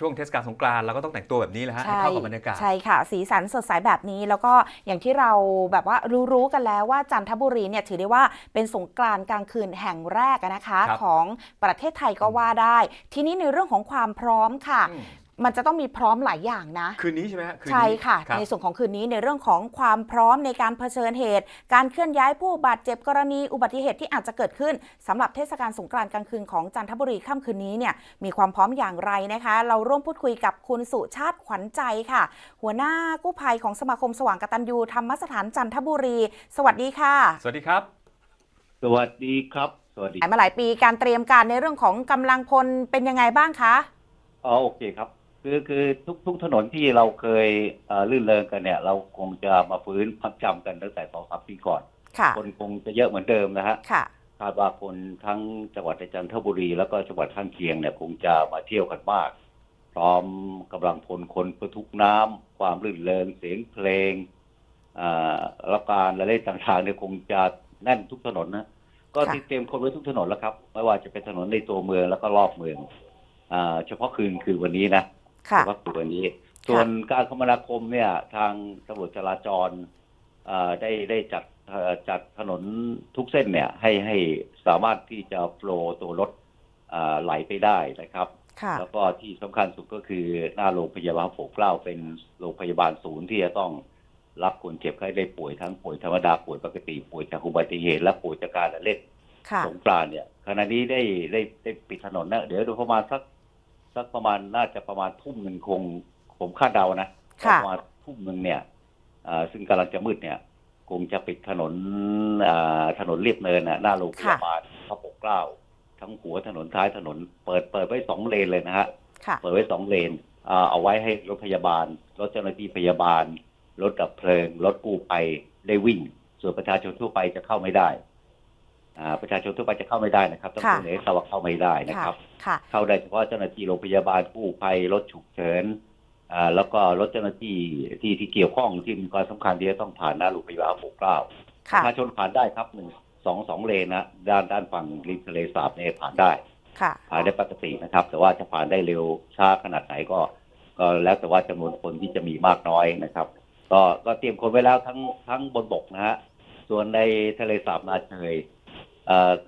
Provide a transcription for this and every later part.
ช่วงเทศกาลสงกรานต์เราก็ต้องแต่งตัวแบบนี้แหละฮะให้เข้ากับบรรยากาศ ใช่ค่ะ สีสันสดใสแบบนี้แล้วก็อย่างที่เราแบบว่ารู้ๆกันแล้วว่าจันทบุรีเนี่ยถือได้ว่าเป็นสงกรานต์กลางคืนแห่งแรกอะนะคะ ครับของประเทศไทยก็ว่าได้ ทีนี้ในเรื่องของความพร้อมค่ะ อืม มันจะต้องมีพร้อมหลายอย่างนะ คืนนี้ใช่ไหมฮะคืนนี้ใช่ค่ะ รับในส่วนของคืนนี้ในเรื่องของความพร้อมในการเผชิญเหตุ การเคลื่อนย้ายผู้บาดเจ็บกรณีอุบัติเหตุที่อาจจะเกิดขึ้นสำหรับเทศกาลสงกรานต์กลางคืนของจันทบุรีค่ำคืนนี้เนี่ยมีความพร้อมอย่างไรนะคะ เราร่วมพูดคุยกับคุณสุชาติขวัญใจค่ะ หัวหน้ากู้ภัยของสมาคมสว่างกตัญญูธรรมสถานจันทบุรี สวัสดีค่ะ สวัสดีครับ สวัสดีครับ สวัสดีหายมาหลายปีการเตรียมการในเรื่องของกำลังพลเป็นยังไงบ้างคะ อ๋อโอเคครับ คือคือทุกทุกถนนที่เราเคยเอ่อลื่นเริงกันเนี่ย เราคงจะมาฟื้นความจำกันตั้งแต่สองสามปีก่อน ค่ะ คนคงจะเยอะเหมือนเดิมนะฮะค่ะ คาดว่าคนทั้งจังหวัดจันทบุรี แล้วก็จังหวัดข้างเคียงเนี่ยคงจะมาเที่ยวกันมาก พร้อมกำลังพลคนประทุกน้ำความลื่นเริงเสียงเพลงอ่าแล้วการละเล่นต่างๆเนี่ยคงจะแน่นทุกถนนนะก็ค่ะ เตรียมคนไว้ทุกถนนแล้วครับ ไม่ว่าจะเป็นถนนในตัวเมืองแล้วก็รอบเมืองอ่าเฉพาะคืนคือวันนี้นะ ค่ะเฉพาะคืนวันนี้ ส่วนการคมนาคมเนี่ยทางตำรวจจราจรอ่าได้ได้จัดเอ่อจัดถนนทุกเส้นเนี่ยให้ให้สามารถที่จะโฟลว์ตัวรถอ่าไหลไปได้นะครับค่ะแล้วก็ที่สำคัญสุดก็คือหน้าโรงพยาบาลโปกเกล้าเป็นโรงพยาบาลศูนย์ที่จะต้องรับคนเจ็บไข้ได้ป่วยทั้งป่วยธรรมดาป่วยปกติป่วยจากอุบัติเหตุและป่วยจากการละเล่นค่ะสงกรานต์เนี่ยขณะนี้ได้ได้ได้ปิดถนนนะเดี๋ยวดูประมาณสัก สักประมาณน่าจะประมาณทุ่มหนึ่งคงผมคาดเดานะค่ะประมาณทุ่มหนึ่งเนี่ยอ่าซึ่งกำลังจะมืดเนี่ยคงจะปิดถนนอ่าถนนเรียบเนินนะหน้าโรงพยาบาลพระปกเกล้า ทั้งหัวถนนท้ายถนน เปิดเปิดไว้สองเลนเลยนะฮะ ค่ะ เปิดไว้สองเลนอ่าเอาไว้ให้รถพยาบาล รถเจ้าหน้าที่พยาบาล รถดับเพลิง รถกู้ภัยได้วิ่ง ส่วนประชาชนทั่วไปจะเข้าไม่ได้อ่า ประชาชนทั่วไปจะเข้าไม่ได้นะครับต้องค่ะเสนอให้ทราบว่าเข้าไม่ได้นะครับค่ะเข้าได้เฉพาะเจ้าหน้าที่โรงพยาบาลกู้ภัยรถฉุกเฉินอ่าแล้วก็รถเจ้าหน้าที่ที่ที่เกี่ยวข้องที่มีความสำคัญที่จะต้องผ่านหน้าโรงพยาบาลปกเกล้าปค่ะระชาชนผ่านได้ครับหนึ่งสองสองเลนนะด้านด้านฝั่งริมทะเลสาบเนี่ยผ่านได้ค่ะผ่านได้ปกตินะครับ แต่ว่าจะผ่านได้เร็วช้าขนาดไหนก็ ก็แล้วแต่ว่าจำนวนคนที่จะมีมากน้อยนะครับ ก็ก็เตรียมคนไว้แล้วทั้งทั้งบนบกนะฮะส่วนในทะเลสาบนาเชยเอ่อ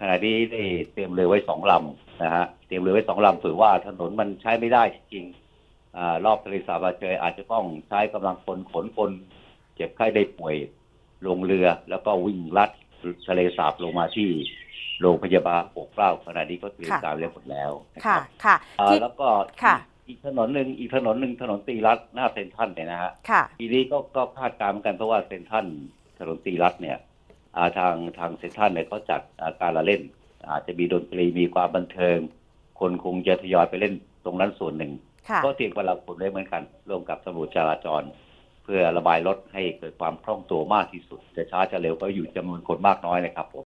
ขณะนี้ได้เตรียมเรือไว้สองลำนะฮะเตรียมเรือไว้สองลำถือว่าถนนมันใช้ไม่ได้จริงๆอ่ารอบทะเลสาบนาเชยอาจจะต้องใช้กำลังคนขนคนเจ็บไข้ได้ป่วยลงเรือ แล้วก็วิ่งลัดทะเลสาบลงมาที่โรงพยาบาลปกเกล้าขณะนี้ก็เตรียมค่ะการเรียบหมดแล้วนะคค่ะรับค่ะอ่าที่แล้วก็ค่ะอีกถนนหนึ่งอีกถนนหนึ่งถนนตีรัตน์หน้าเซ็นทรัลเนี่ยนะฮะค่ะปีนี้ก็ก็คาดการณ์เหมือนกันเพราะว่าเซ็นทรัลถนนตีรัตน์เนี่ยอ่า ทางทางเซ็นทรัลเนี่ยเขาจัดอ่าการละเล่น อาจจะมีดนตรีมีความบันเทิง คนคงจะทยอยไปเล่นตรงนั้นส่วนหนึ่งค่ะก็เตรียมกำลังคนไว้เหมือนกัน ร่วมกับตำรวจจราจร เพื่อระบายรถให้เกิดความคล่องตัวมากที่สุด จะช้าจะเร็วก็อยู่จำนวนคนมากน้อยนะครับผม